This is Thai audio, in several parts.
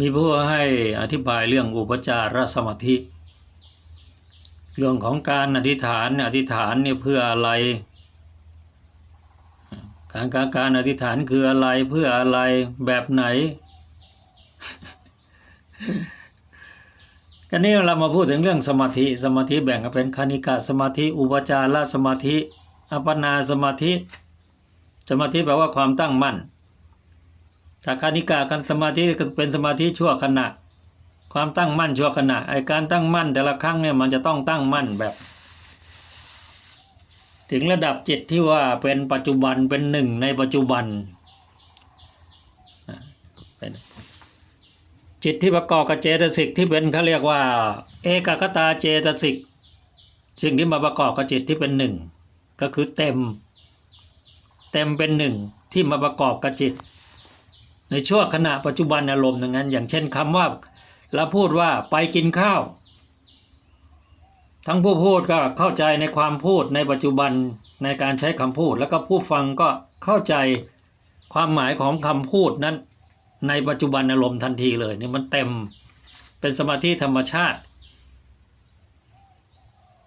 มีผู้ให้อธิบายเรื่องอุปจารสมาธิ เรื่องของการอธิษฐานอธิษฐานเนี่ยเพื่ออะไร การการการอธิษฐานคืออะไรเพื่ออะไรแบบไหนกันนี้เรามาพูดถึงเรื่องสมาธิสมาธิแบ่งกันเป็นคณิกะสมาธิ อุปจารสมาธิ อัปปนาสมาธิ สมาธิแปลว่าความตั้งมั่น จากคณิกาการสมาธิเป็นสมาธิชั่วขณะ ความตั้งมั่นชั่วขณะไอการตั้งมั่นแต่ละครั้งเนี่ยมันจะต้องตั้งมั่นแบบ ถึงระดับจิตที่ว่าเป็นปัจจุบันเป็นหนึ่งในปัจจุบันอะเป็นจิตที่ประกอบกับเจตสิกที่เป็นเขาเรียกว่า เอกคตาเจตสิกสิ่งที่มาประกอบกับจิตที่เป็นหนึ่งก็คือเต็ม เต็มเป็นหนึ่งที่มาประกอบกับจิต ในช่วงขณะปัจจุบันอารมณ์อย่างนั้น อย่างเช่นคำว่าเราพูดว่าไปกินข้าว ทั้งผู้พูดก็เข้าใจในความพูดในปัจจุบันในการใช้คำพูด แล้วก็ผู้ฟังก็เข้าใจความหมายของคำพูดนั้น ในปัจจุบันอารมณ์ทันทีเลยนี่มันเต็มเป็นสมาธิธรรมชาติ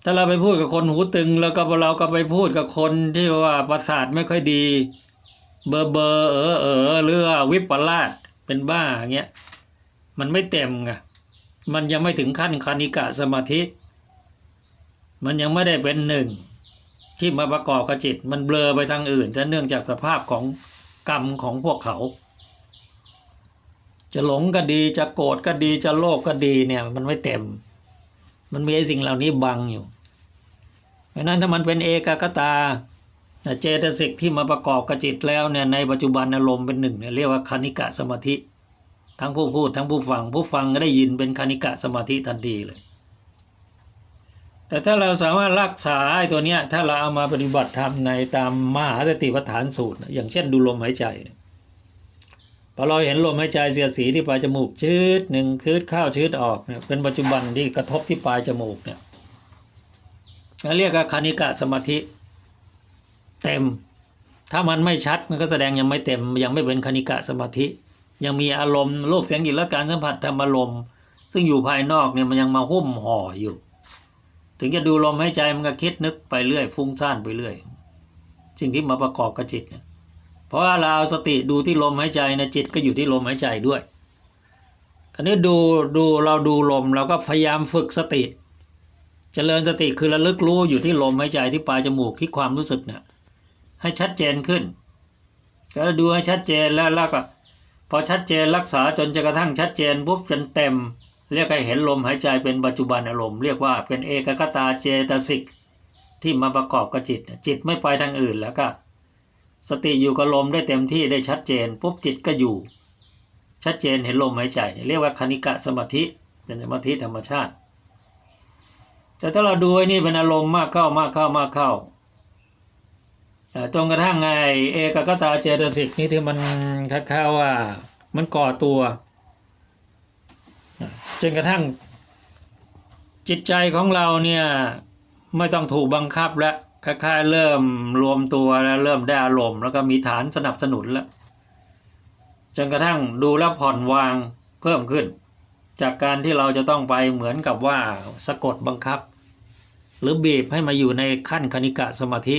ถ้าเราไปพูดกับคนหูตึง แล้วก็เราก็ไปพูดกับคนที่ว่าประสาทไม่ค่อยดี เบอร์เบอร์เออเออหรือวิปลาสเป็นบ้าอย่างเงี้ยมันไม่เต็มไงมันยังไม่ถึงขั้นคณิกะสมาธิ มันยังไม่ได้เป็นหนึ่งที่มาประกอบกับจิต มันเบลอไปทางอื่นจะเนื่องจากสภาพของกรรมของพวกเขา จะหลงก็ดีจะโกรธก็ดีจะโลภก็ดีเนี่ย มันไม่เต็ม มันมีไอ้สิ่งเหล่านี้บังอยู่เพราะนั้นถ้ามันเป็นเอกคตา เจตสิกที่มาประกอบกับจิตแล้วเนี่ยในปัจจุบันอารมณ์เป็นหนึ่งเนี่ยเรียกว่าคณิกะสมาธิ ทั้งผู้พูดทั้งผู้ฟัง ผู้ฟังก็ได้ยินเป็นคณิกะสมาธิทันทีเลย แต่ถ้าเราสามารถรักษาไอ้ตัวเนี้ยถ้าเราเอามาปฏิบัติธรรมในตามมหาสติปัฏฐานสูตร อย่างเช่นดูลมหายใจพอเราเห็นลมหายใจเสียสีที่ปลายจมูกชืดหนึ่งคืดเข้าชืดออกเนี่ยเป็นปัจจุบันที่กระทบที่ปลายจมูกเนี่ยเรียกว่าคณิกะสมาธิ เต็ม ถ้ามันไม่ชัดมันก็แสดงยังไม่เต็ม ยังไม่เป็นคณิกะสมาธิ ยังมีอารมณ์รูปเสียงกลิ่นและการสัมผัสธรรมอารมณ์ซึ่งอยู่ภายนอกเนี่ยมันยังมาหุ้มห่ออยู่ ถึงจะดูลมหายใจมันก็คิดนึกไปเรื่อย ฟุ้งซ่านไปเรื่อยสิ่งที่มาประกอบกับจิตเนี่ยเพราะว่าเราเอาสติดูที่ลมหายใจนะจิตก็อยู่ที่ลมหายใจด้วยคราวนี้ดูดูเราดูลมเราก็พยายามฝึกสติเจริญสติคือระลึกรู้อยู่ที่ลมหายใจที่ปลายจมูกที่ความรู้สึกเนี่ย ให้ชัดเจนขึ้นก็ดูให้ชัดเจนแล้วแล้วก็พอชัดเจนรักษาจนจะกระทั่งชัดเจนปุ๊บจนเต็ม เรียกให้เห็นลมหายใจเป็นปัจจุบันอารมณ์เรียกว่าเป็นเอกคตาเจตสิก ที่มาประกอบกับจิต จิตไม่ไปทางอื่นแล้วก็ สติอยู่กับลมได้เต็มที่ได้ชัดเจนปุ๊บจิตก็อยู่ ชัดเจนเห็นลมหายใจ เรียกว่าคณิกะสมาธิเป็นสมาธิธรรมชาติ แต่ถ้าเราดูไอ้นี่เป็นอารมณ์มากเข้ามากเข้ามากเข้าอ่า จนกระทั่งไงเอกคตาเจตสิกนี่ที่มันค่าว่า มันก่อตัวจนกระทั่งจิตใจของเราเนี่ยไม่ต้องถูกบังคับแล้วคล้ายๆเริ่มรวมตัวแล้วเริ่มได้อารมณ์แล้วก็มีฐานสนับสนุนแล้วจนกระทั่งดูแล้วผ่อนวางเพิ่มขึ้น จากการที่เราจะต้องไปเหมือนกับว่าสะกดบังคับ หรือบีบให้มาอยู่ในขั้นคณิกะสมาธิ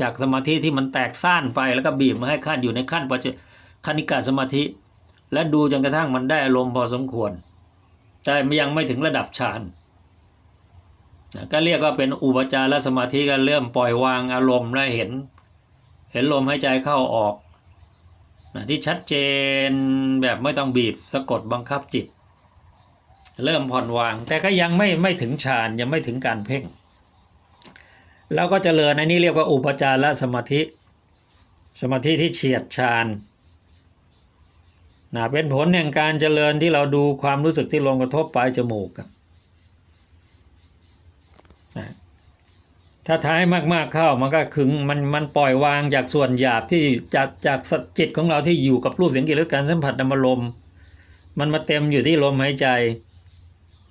จากสมาธิที่มันแตกซ่านไปแล้วก็บีบมาให้ขั้นอยู่ในขั้นปัจจุคณิกะสมาธิ และดูจนกระทั่งมันได้อารมณ์พอสมควร แต่ยังไม่ถึงระดับฌานนะก็เรียกว่าเป็นอุปจารสมาธิก็เริ่มปล่อยวางอารมณ์และเห็น เห็นลมหายใจเข้าออกนะที่ชัดเจนแบบไม่ต้องบีบสะกดบังคับจิต เริ่มผ่อนวาง แต่ก็ยังไม่ไม่ถึงฌานยังไม่ถึงการเพ่ง แล้วก็เจริญในนี้เรียกว่าอุปจารสมาธิ สมาธิที่เฉียดฌานนะเป็นผลแห่งการเจริญที่เราดูความรู้สึกที่ลงกระทบปลายจมูกนะถ้าท้ายมากๆเข้ามันก็ขึงมันมันปล่อยวางจากส่วนหยาบที่จากจากจิตของเราที่อยู่กับรูปเสียงกลิ่นรสการสัมผัสนามลมมันมาเต็มอยู่ที่ลมหายใจ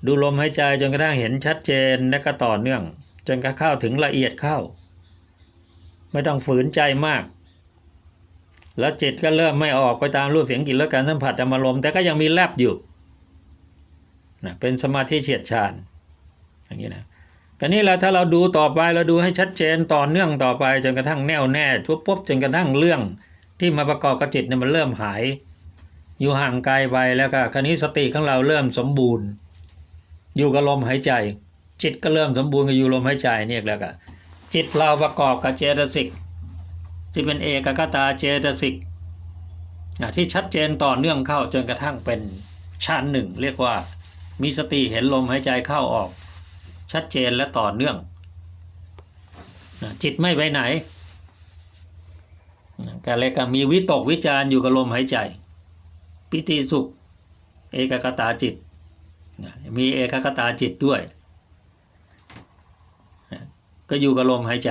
ดูลมหายใจจนกระทั่งเห็นชัดเจนและก็ต่อเนื่อง จนกระเข้าถึงละเอียดเข้า ไม่ต้องฝืนใจมาก แล้วจิตก็เริ่มไม่ออกไปตามรูปเสียงกลิ่นและการสัมผัสธรรมารมแต่ก็ยังมีแลบอยู่นะเป็นสมาธิเฉียดชานอย่างนี้นะกันนี้เราถ้าเราดูต่อไปเราดูให้ชัดเจนต่อเนื่องต่อไป จนกระทั่งแน่วแน่ทุบปุ๊บจนกระทั่งเรื่องที่มาประกอบกับจิตเนี่ยมันเริ่มหาย อยู่ห่างไกลไปแล้วก็คราวนี้สติของเราเริ่มสมบูรณ์ อยู่กับลมหายใจ จิตก็เริ่มสมบูรณ์กับอยู่ลมหายใจเนี่ยแล้วก็จิตเราประกอบกับเจตสิกที่เป็นเอกกตาเจตสิกที่ชัดเจนต่อเนื่องเข้าจนกระทั่งเป็นชั้นหนึ่ง เรียกว่ามีสติเห็นลมหายใจเข้าออก ชัดเจนและต่อเนื่อง จิตไม่ไปไหนก็เลก็มีวิตกวิจารอยู่กับลมหายใจ ปิติสุข เอกกตาจิต มีเอกกตาจิตด้วย ก็อยู่กับลมหายใจ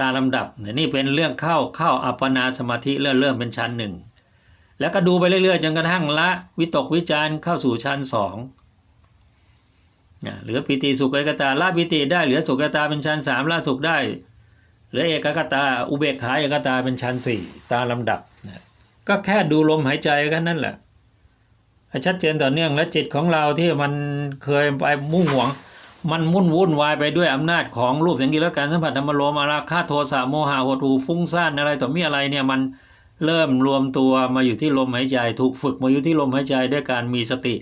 ตามลำดับนี่เป็นเรื่องเข้าเข้าอัปปนาสมาธิเริ่มเริ่มเป็นชั้นหนึ่งแล้วก็ดูไปเรื่อยๆจนกระทั่งละวิตกวิจารณ์เข้าสู่ชั้นสองเหลือปิติสุขเอกตาละปิติได้เหลือสุขเอกตาเป็นชั้นสามละสุขได้เหลือเอกกตาอุเบกขาเอกตาเป็นชั้นสี่ตามลำดับก็แค่ดูลมหายใจกันนั่นแหละให้ชัดเจนต่อเนื่องและจิตของเราที่มันเคยไปมุ่งหวง มันมุ่นวุ่นวายไปด้วยอำนาจของรูปเสียงกลิ่นและการสัมผัสธรรมารมอาราคาโทสะโมหะโหดหูฟุ้งซ่านอะไรต่อมีอะไรเนี่ยมันเริ่มรวมตัวมาอยู่ที่ลมหายใจ ถูกฝึกมาอยู่ที่ลมหายใจด้วยการมีสติ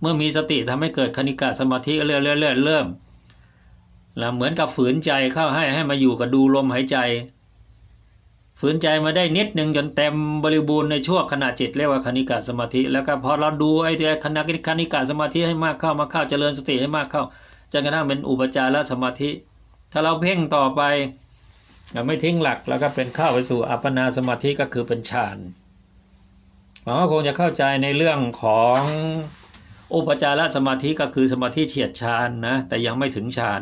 เมื่อมีสติทำให้เกิดคณิกะสมาธิเรื่อยๆเรื่อยๆเริ่มแล้วเหมือนกับฝืนใจเข้าให้ให้มาอยู่กับดูลมหายใจ ฝืนใจมาได้นิดหนึ่งจนเต็มบริบูรณ์ในช่วงขณะจิตเรียกว่าคณิกะสมาธิ แล้วก็พอเราดูไอ้เดียคณะคณิกะสมาธิให้มากเข้ามาเข้าเจริญสติให้มากเข้า จนกระทั่งเป็นอุปจารสมาธิ ถ้าเราเพ่งต่อไปไม่ทิ้งหลักแล้วก็เป็นเข้าไปสู่อัปปนาสมาธิก็คือเป็นฌานหวังว่าคงจะเข้าใจในเรื่องของอุปจารสมาธิก็คือสมาธิเฉียดฌานนะแต่ยังไม่ถึงฌาน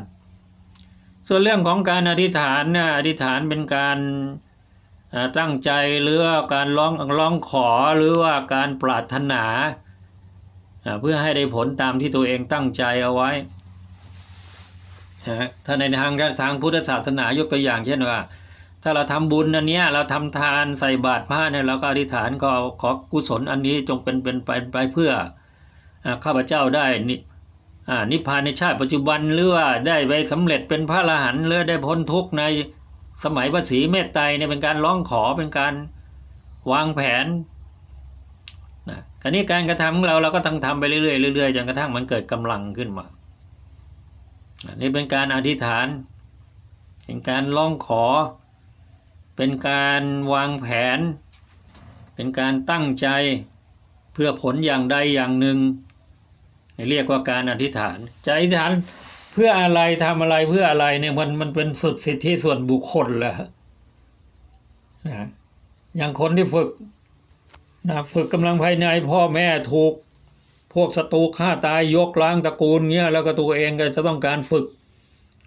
ส่วนเรื่องของการอธิษฐานนะอธิษฐานเป็นการตั้งใจหรือการร้องร้องขอหรือว่าการปรารถนา เพื่อให้ได้ผลตามที่ตัวเองตั้งใจเอาไว้ ถ้าในทางทางพุทธศาสนายกตัวอย่าง เช่นว่า ถ้าเราทำบุญอันนี้เราทำทานใส่บาตรพระเนี่ยเราก็อธิษฐานก็ขอกุศลอันนี้จงเป็นเป็นไปไปเพื่ออข้าพเจ้าได้นิานิพพานในชาติปัจจุบันหรือว่าได้ไปสำเร็จเป็นพระอรหันต์หรือได้พ้นทุกข์ในสมัยพระศรีเมตไตรเนี่ยเป็นการร้องขอเป็นการวางแผนนะคราวนี้การกระทำของเราเราก็ต้องทำไปเรื่อยๆเรื่อยๆจนกระทั่งมันเกิดกำลังขึ้นมา นนี้เป็นการอธิษฐาน เป็นการร้องขอ เป็นการวางแผน เป็นการตั้งใจเพื่อผลอย่างใดอย่างหนึ่ง เรียกว่าการอธิษฐาน จะอธิษฐานเพื่ออะไรทำอะไรเพื่ออะไรเนี่ยมันมันเป็นสุดสิทธิส่วนบุคคลแล้วนะอย่างคนที่ฝึกนะฝึกกำลังภายในพ่อแม่ถูก พวกศัตรูฆ่าตายยกล้างตระกูลเงี้ยแล้วก็ตัวเองก็จะต้องการฝึก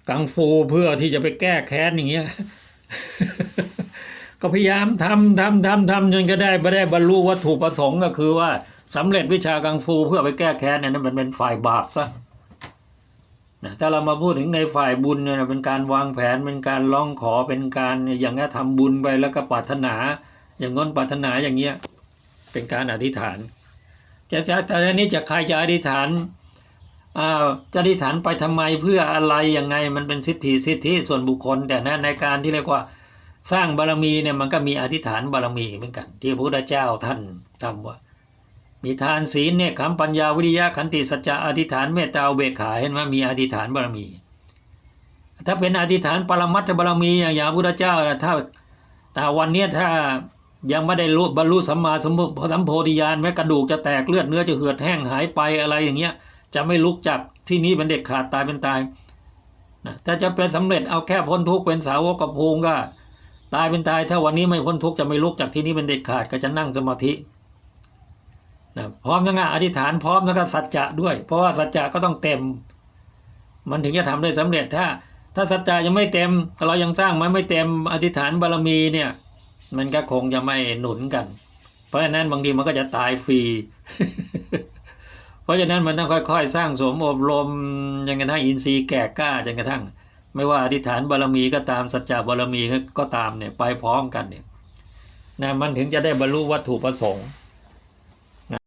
กังฟูเพื่อที่จะไปแก้แค้นอย่างเงี้ยก็พยายามทำทำทำทำจนก็ได้ไม่ได้บรรลุวัตถุประสงค์ก็คือว่าสำเร็จวิชากังฟูเพื่อไปแก้แค้นเนี่ยนั่นมันเป็นฝ่ายบาปซะนะถ้าเรามาพูดถึงในฝ่ายบุญเนี่ยเป็นการวางแผนเป็นการร้องขอเป็นการอย่างนี้ทำบุญไปแล้วก็ปรารถนา อย่างง้นปรารถนาอย่างเงี้ยเป็นการอธิษฐาน จะจะแต่อันนี้จะใครจะอธิษฐานอ่าจะอธิษฐานไปทำไมเพื่ออะไรยังไงมันเป็นสิทธิสิทธิส่วนบุคคล แต่นะในการที่เรียกว่าสร้างบารมีเนี่ยมันก็มีอธิษฐานบารมีเหมือนกัน ที่พระพุทธเจ้าท่านทำว่า มีทานศีลเนี่ยคำปัญญาวิริยะขันติสัจจะอธิษฐานเมตตาเบกขาเห็นไหมมีอธิษฐานบารมี ถ้าเป็นอธิษฐานปรมัตถบารมีอย่างอย่างพระพุทธเจ้านะถ้าแต่วันเนี้ยถ้า ยังไม่ได้รู้บรรลุสัมมาสัมพุสัมโพธิญาณแม้กระดูกจะแตกเลือดเนื้อจะเหือดแห้งหายไปอะไรอย่างเงี้ยจะไม่ลุกจากที่นี้เป็นเด็กขาดตายเป็นตายนะถ้าจะเป็นสำเร็จเอาแค่พ้นทุกข์เป็นสาวกกับภูมิก็ ตายเป็นตาย ถ้าวันนี้ไม่พ้นทุกข์จะไม่ลุกจากที่นี้เป็นเด็กขาดก็จะนั่งสมาธินะพร้อมทั้งอธิษฐานพร้อมทั้งสัจจะด้วย เพราะว่าสัจจะก็ต้องเต็ม มันถึงจะทำได้สำเร็จถ้า ถ้าสัจจะยังไม่เต็มเรายังสร้างมันไม่เต็มอธิษฐานบารมีเนี่ย มันก็คงจะไม่หนุนกัน เพราะฉะนั้นบางทีมันก็จะตายฟรี เพราะฉะนั้นมันต้องค่อยๆ สร้างสมอบรมจนกระทั่งอินทรีย์แก่กล้าจนกระทั่ง ไม่ว่าอธิษฐานบารมีก็ตามสัจจะบารมีก็ตามเนี่ยไปพร้อมกันเนี่ยนะมันถึงจะได้บรรลุวัตถุประสงค์